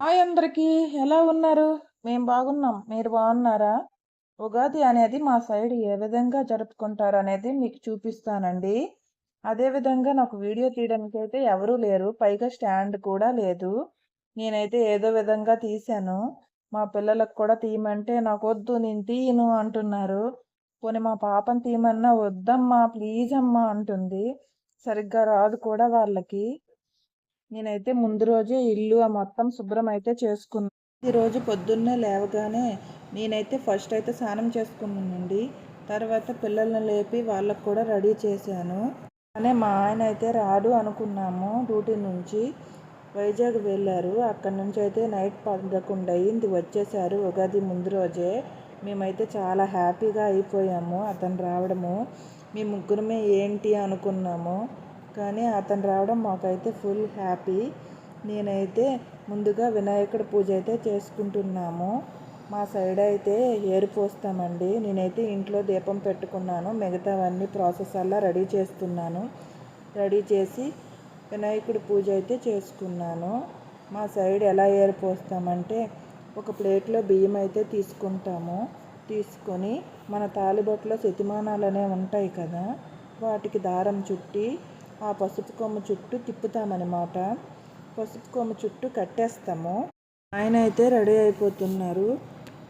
Hi అందరికీ. ఎలా ఉన్నారు? మేము బాగున్నాం. మీరు బాగున్నారా? ఉగాది అనేది మా సైడ్ ఏ విధంగా జరుపుకుంటారు అనేది మీకు చూపిస్తానండి. అదేవిధంగా నాకు వీడియో తీయడానికి అయితే ఎవరూ లేరు. పైగా స్టాండ్ కూడా లేదు. నేనైతే ఏదో విధంగా తీశాను. మా పిల్లలకు కూడా తీయమంటే నాకు వద్దు నేను తీయను అంటున్నారు. పోనీ మా పాపని తీయమన్నా వద్దమ్మా ప్లీజ్ అమ్మా అంటుంది. సరిగ్గా రాదు కూడా వాళ్ళకి. నేనైతే ముందు రోజే ఇల్లు ఆ మొత్తం శుభ్రం అయితే చేసుకున్నాను రోజు పొద్దున్నే లేవగానే నేనైతే ఫస్ట్ అయితే స్నానం చేసుకున్నానండి. తర్వాత పిల్లల్ని లేపి వాళ్ళకు కూడా రెడీ చేశాను. కానీ మా ఆయన అయితే రాడు అనుకున్నాము డ్యూటీ నుంచి. వైజాగ్ వెళ్ళారు. అక్కడి నుంచి అయితే నైట్ పదకొండు అయ్యింది. వచ్చేసారు ఉగాది ముందు రోజే. మేమైతే చాలా హ్యాపీగా అయిపోయాము అతను రావడము. మీ ముగ్గురమే ఏంటి అనుకున్నాము. కానీ అతను రావడం మాకైతే ఫుల్ హ్యాపీ. నేనైతే ముందుగా వినాయకుడి పూజ అయితే చేసుకుంటున్నాము. మా సైడ్ అయితే ఏరు పోస్తామండి. నేనైతే ఇంట్లో దీపం పెట్టుకున్నాను. మిగతావన్నీ ప్రాసెస్ అలా రెడీ చేస్తున్నాను. రెడీ చేసి వినాయకుడి పూజ అయితే చేసుకున్నాను. మా సైడ్ ఎలా ఏరు పోస్తామంటే ఒక ప్లేట్లో బియ్యం అయితే తీసుకుంటాము. తీసుకొని మన తాలిబొట్లో శతిమానాలు అనేవి ఉంటాయి కదా వాటికి దారం చుట్టి ఆ పసుపు కొమ్మ చుట్టూ తిప్పుతామన్నమాట. పసుపు కొమ్మ చుట్టూ కట్టేస్తాము. ఆయన అయితే రెడీ అయిపోతున్నారు.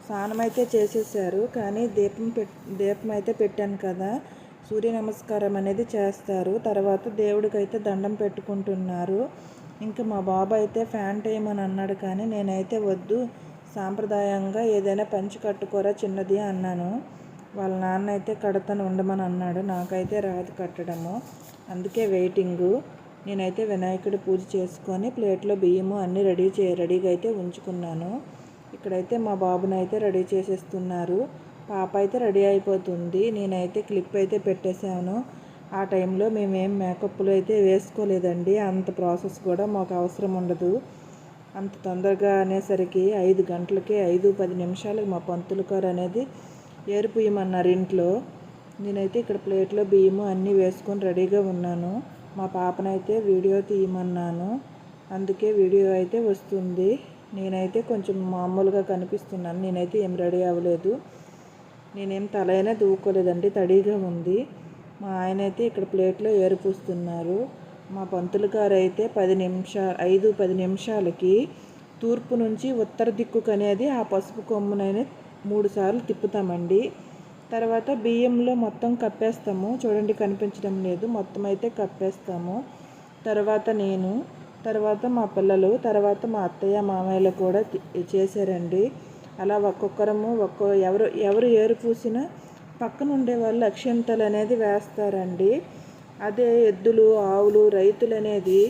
స్నానం అయితే చేసేసారు. కానీ దీపం పెట్ దీపం అయితే పెట్టాను కదా. సూర్య నమస్కారం అనేది చేస్తారు. తర్వాత దేవుడికి అయితే దండం పెట్టుకుంటున్నారు. ఇంకా మా బాబు అయితే ఫ్యాన్ టైమని అన్నాడు కానీ నేనైతే వద్దు. సాంప్రదాయంగా ఏదైనా పంచి కట్టుకోరా చిన్నది అన్నాను. వాళ్ళ నాన్న అయితే కడతాను ఉండమని అన్నాడు. నాకైతే రాదు కట్టడము. అందుకే వెయిటింగు. నేనైతే వినాయకుడి పూజ చేసుకొని ప్లేట్లో బియ్యము అన్నీ రెడీ చే రెడీగా అయితే ఉంచుకున్నాను. ఇక్కడైతే మా బాబుని అయితే రెడీ చేసేస్తున్నారు. పాప అయితే రెడీ అయిపోతుంది. నేనైతే క్లిప్ అయితే పెట్టేశాను. ఆ టైంలో మేమేం మేకప్లు అయితే వేసుకోలేదండి. అంత ప్రాసెస్ కూడా మాకు అవసరం ఉండదు. అంత తొందరగా అనేసరికి ఐదు గంటలకి ఐదు పది నిమిషాలకు మా పంతులు గారు అనేది ఏరిపోయమన్నారు ఇంట్లో. నేనైతే ఇక్కడ ప్లేట్లో బియ్యము అన్నీ వేసుకొని రెడీగా ఉన్నాను. మా పాపనైతే వీడియో తీయమన్నాను. అందుకే వీడియో అయితే వస్తుంది. నేనైతే కొంచెం మామూలుగా కనిపిస్తున్నాను. నేనైతే ఏం రెడీ అవ్వలేదు. నేనేం తలైనా దూకోలేదండి. తడిగా ఉంది. మా ఆయన అయితే ఇక్కడ ప్లేట్లో ఏరుపూస్తున్నారు. మా పంతులు గారు అయితే పది నిమిషాలు ఐదు పది నిమిషాలకి తూర్పు నుంచి ఉత్తర దిక్కుకు అనేది ఆ పసుపు కొమ్మునైనా మూడు సార్లు తిప్పుతామండి. తర్వాత బియ్యంలో మొత్తం కప్పేస్తాము. చూడండి కనిపించడం లేదు. మొత్తం అయితే కప్పేస్తాము. తర్వాత నేను తర్వాత మా పిల్లలు తర్వాత మా అత్తయ్య మామయ్యలు కూడా చేశారండి. అలా ఒక్కొక్కరము ఒక్కో ఎవరు ఎవరు ఏరు పూసినా పక్కన ఉండే వాళ్ళు అక్షంతలు అనేది వేస్తారండి. అదే ఎద్దులు ఆవులు రైతులు అనేది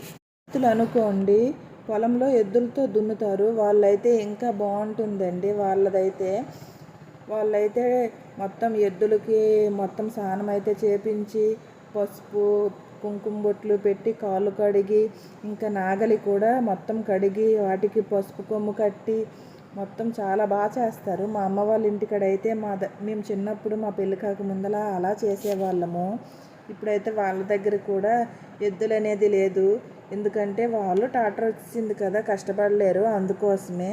రైతులు అనుకోండి పొలంలో ఎద్దులతో దున్నుతారు. వాళ్ళైతే ఇంకా బాగుంటుందండి. వాళ్ళదైతే వాళ్ళైతే మొత్తం ఎద్దులకి మొత్తం స్నానం అయితే చేపించి పసుపు కుంకుమ బొట్లు పెట్టి కాళ్ళు కడిగి ఇంకా నాగలి కూడా మొత్తం కడిగి వాటికి పసుపు కొమ్ము కట్టి మొత్తం చాలా బాగా చేస్తారు. మా అమ్మ వాళ్ళ ఇంటికాడ అయితే మా ద మేము చిన్నప్పుడు మా పెళ్ళి కాక ముందలా అలా చేసేవాళ్ళము. ఇప్పుడైతే వాళ్ళ దగ్గర కూడా ఎద్దులు అనేది లేదు. ఎందుకంటే వాళ్ళు టాటర్ వచ్చింది కదా కష్టపడలేరు. అందుకోసమే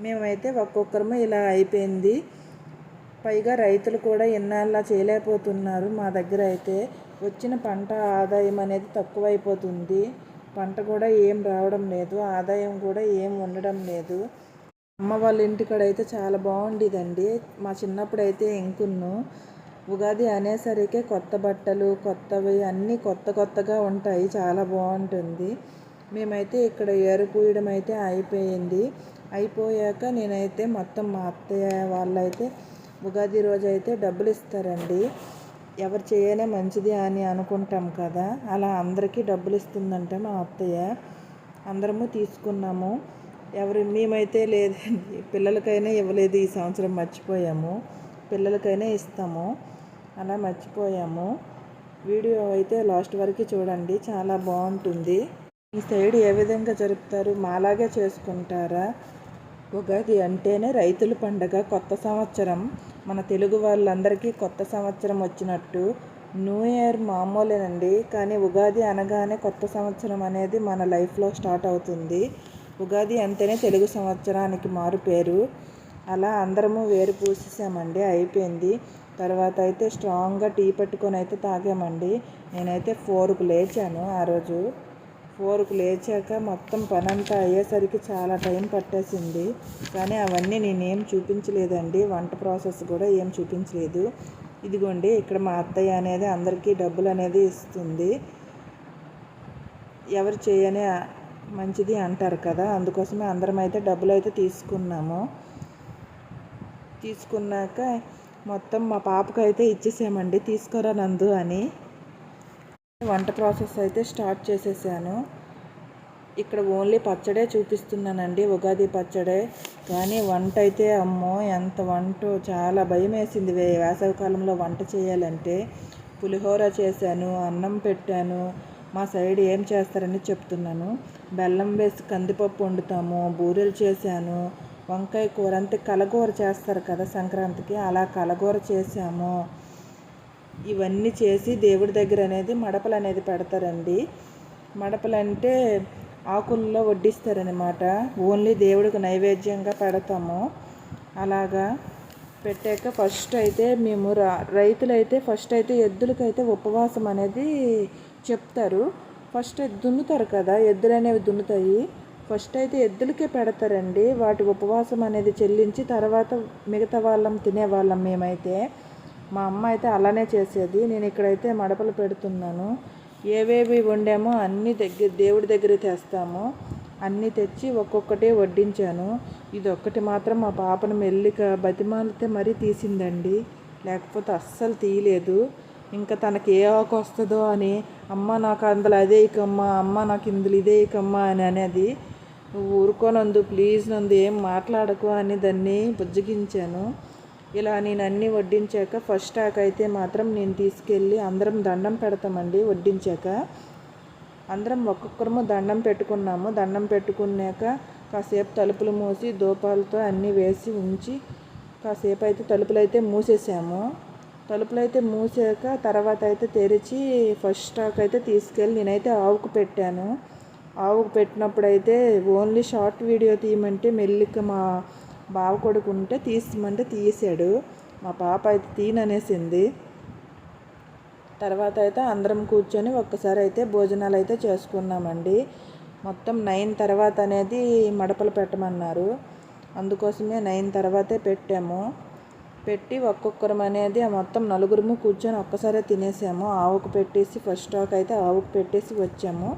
మేమైతే ఒక్కొక్కరము ఇలా అయిపోయింది. పైగా రైతులు కూడా ఎన్నాళ్ళ చేయలేకపోతున్నారు మా దగ్గర అయితే. వచ్చిన పంట ఆదాయం అనేది తక్కువైపోతుంది. పంట కూడా ఏం రావడం లేదు. ఆదాయం కూడా ఏం ఉండడం లేదు. అమ్మ వాళ్ళ ఇంటికాడ అయితే చాలా బాగుండేదండి. మా చిన్నప్పుడు అయితే ఇంకున్ను. ఉగాది అనేసరికి కొత్త బట్టలు కొత్తవి అన్నీ కొత్త కొత్తగా ఉంటాయి. చాలా బాగుంటుంది. మేమైతే ఇక్కడ ఏరుపూయడం అయితే అయిపోయింది. అయిపోయాక నేనైతే మొత్తం మా అత్తయ్య వాళ్ళైతే ఉగాది రోజు అయితే డబ్బులు ఇస్తారండి ఎవరు చేయనే మంచిది అని అనుకుంటాం కదా. అలా అందరికీ డబ్బులు ఇస్తుందంటే మా అత్తయ్య. అందరము తీసుకున్నాము. ఎవరు మేమైతే లేదండి. పిల్లలకైనా ఇవ్వలేదు. ఈ సంవత్సరం మర్చిపోయాము. పిల్లలకైనా ఇస్తాము. అలా మర్చిపోయాము. వీడియో అయితే లాస్ట్ వరకు చూడండి. చాలా బాగుంటుంది. ఈ సైడ్ ఏ విధంగా జరుపుతారు? మాలాగే చేసుకుంటారా? ఉగాది అంటేనే రైతుల పండగ కొత్త సంవత్సరం. మన తెలుగు వాళ్ళందరికీ కొత్త సంవత్సరం వచ్చినట్టు. న్యూ ఇయర్ మామూలేనండి. కానీ ఉగాది అనగానే కొత్త సంవత్సరం అనేది మన లైఫ్లో స్టార్ట్ అవుతుంది. ఉగాది అంటేనే తెలుగు సంవత్సరానికి మారు పేరు. అలా అందరము వేరు పూసేసామండి. అయిపోయింది. తర్వాత అయితే స్ట్రాంగ్గా టీ పెట్టుకొని అయితే తాగామండి. నేనైతే ఫోర్కు లేచాను ఆ రోజు. ఫోర్కు లేచాక మొత్తం పని అంతా అయ్యేసరికి చాలా టైం పట్టేసింది. కానీ అవన్నీ నేనేం చూపించలేదండి. వంట ప్రాసెస్ కూడా ఏం చూపించలేదు. ఇదిగోండి ఇక్కడ మా అత్తయ్య అనేది అందరికీ డబ్బులు అనేది ఇస్తుంది. ఎవరు చేయని మంచిది అంటారు కదా అందుకోసమే అందరం అయితే డబ్బులు అయితే తీసుకున్నాము. తీసుకున్నాక మొత్తం మా పాపకు అయితే ఇచ్చేసామండి. తీసుకోరా నందు అని. వంట ప్రాసెస్ అయితే స్టార్ట్ చేసేసాను. ఇక్కడ ఓన్లీ పచ్చడే చూపిస్తున్నానండి ఉగాది పచ్చడే. కానీ వంట అయితే అమ్మో ఎంత వంట చాలా భయం వేసింది వేసవికాలంలో వంట చేయాలంటే పులిహోర చేశాను అన్నం పెట్టాను. మా సైడ్ ఏం చేస్తారని చెప్తున్నాను. బెల్లం వేసి కందిపప్పు వండుతాము బూరెలు చేశాను. వంకాయ కూర అంటే కలగూర చేస్తారు కదా సంక్రాంతికి అలా కలగూర చేసాము. ఇవన్నీ చేసి దేవుడి దగ్గర అనేది మడపలు అనేది పెడతారండి. మడపలు అంటే ఆకుల్లో వడ్డిస్తారనమాట ఓన్లీ దేవుడికి నైవేద్యంగా పెడతాము. అలాగా పెట్టాక ఫస్ట్ అయితే మేము రా రైతులైతే ఫస్ట్ అయితే ఎద్దులకైతే ఉపవాసం అనేది చెప్తారు. ఫస్ట్ దున్నుతారు కదా ఎద్దులు అనేవి దున్నుతాయి. ఫస్ట్ అయితే ఎద్దులకే పెడతారండి. వాటి ఉపవాసం అనేది చెల్లించి తర్వాత మిగతా వాళ్ళం తినేవాళ్ళం మేమైతే. మా అమ్మ అయితే అలానే చేసేది. నేను ఇక్కడైతే మడపలు పెడుతున్నాను. ఏవేవి వండామో అన్నీ దగ్గర దేవుడి దగ్గర తెస్తాము. అన్నీ తెచ్చి ఒక్కొక్కటే వడ్డించాను. ఇది ఒక్కటి మాత్రం మా పాపను మెల్లిక బతిమాలితే మరీ తీసిందండి. లేకపోతే అస్సలు తీయలేదు. ఇంకా తనకి ఏ ఆకు వస్తుందో అని అమ్మ నాకు అందులో అదే ఇకమ్మ అమ్మ నాకు ఇందులో ఇదే ఇకమ్మ అని అనేది నువ్వు ఊరుకోనందు ప్లీజ్ నందు ఏం మాట్లాడకు అని దాన్ని బుజ్జగించాను. ఇలా నేను అన్నీ వడ్డించాక ఫస్ట్ ఆకు అయితే మాత్రం నేను తీసుకెళ్ళి అందరం దండం పెడతామండి వడ్డించాక. అందరం ఒక్కొక్కరము దండం పెట్టుకున్నాము. దండం పెట్టుకున్నాక కాసేపు తలుపులు మూసి దూపాలతో అన్నీ వేసి ఉంచి కాసేపు అయితే తలుపులు అయితే మూసేసాము. తలుపులు అయితే మూసాక తర్వాత అయితే తెరిచి ఫస్ట్ స్టాక్ అయితే తీసుకెళ్ళి నేనైతే ఆవుకు పెట్టాను. ఆవుకు పెట్టినప్పుడు అయితే ఓన్లీ షార్ట్ వీడియో తీయమంటే మెల్లిక మా బావ కొడుకు ఉంటే తీసిమంటే తీసాడు. మా పాప అయితే తీననేసింది. తర్వాత అయితే అందరం కూర్చొని ఒక్కసారి అయితే భోజనాలు అయితే చేసుకున్నామండి. మొత్తం నైన్ తర్వాత అనేది మడపలు పెట్టమన్నారు. అందుకోసమే నైన్ తర్వాతే పెట్టాము. పెట్టి ఒక్కొక్కరం అనేది మొత్తం నలుగురము కూర్చొని ఒక్కసారే తినేసాము. ఆవుకు పెట్టేసి ఫస్ట్ స్టాక్ అయితే ఆవుకు పెట్టేసి వచ్చాము.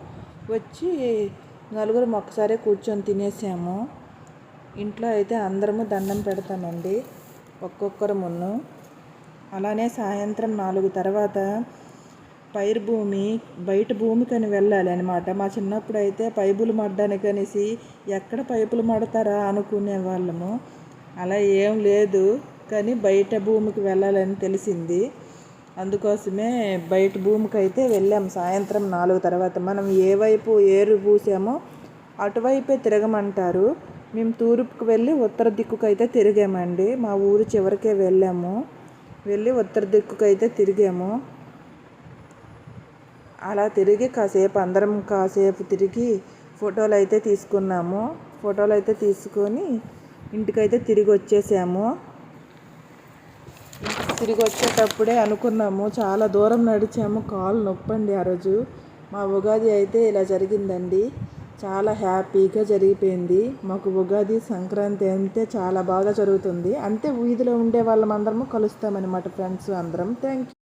వచ్చి నలుగురు ఒక్కసారే కూర్చొని తినేసాము. ఇంట్లో అయితే అందరము దండం పెడతామండి. ఒక్కొక్కరు మున్ను. అలానే సాయంత్రం నాలుగు తర్వాత పైరు భూమి బయట భూమికని వెళ్ళాలి అనమాట మా చిన్నప్పుడు అయితే పైపులు మడ్డానికి అనేసి ఎక్కడ పైపులు మడతారా అనుకునే వాళ్ళము. అలా ఏం లేదు కానీ బయట భూమికి వెళ్ళాలని తెలిసింది. అందుకోసమే బయట భూమికి అయితే వెళ్ళాం సాయంత్రం నాలుగు తర్వాత. మనం ఏ వైపు ఏరు పూసామో అటువైపే తిరగమంటారు. మేము తూర్పుకు వెళ్ళి ఉత్తర దిక్కుకు అయితే తిరిగామండి. మా ఊరు చివరికే వెళ్ళాము. వెళ్ళి ఉత్తర దిక్కుకు అయితే తిరిగాము. అలా తిరిగి కాసేపు అందరం కాసేపు తిరిగి ఫోటోలు అయితే తీసుకున్నాము. ఫోటోలు అయితే తీసుకొని ఇంటికైతే తిరిగి వచ్చేసాము తిరిగి వచ్చేటప్పుడే అనుకున్నాము. చాలా దూరం నడిచాము. కాలు నొప్పండి ఆ రోజు. మా ఉగాది అయితే ఇలా జరిగిందండి. చాలా హ్యాపీగా జరిగిపోయింది. మాకు ఉగాది సంక్రాంతి అంతే చాలా బాగా జరుగుతుంది. అంతే వీధిలో ఉండే వాళ్ళం అందరము కలుస్తామన్నమాట ఫ్రెండ్స్ అందరం. Thank you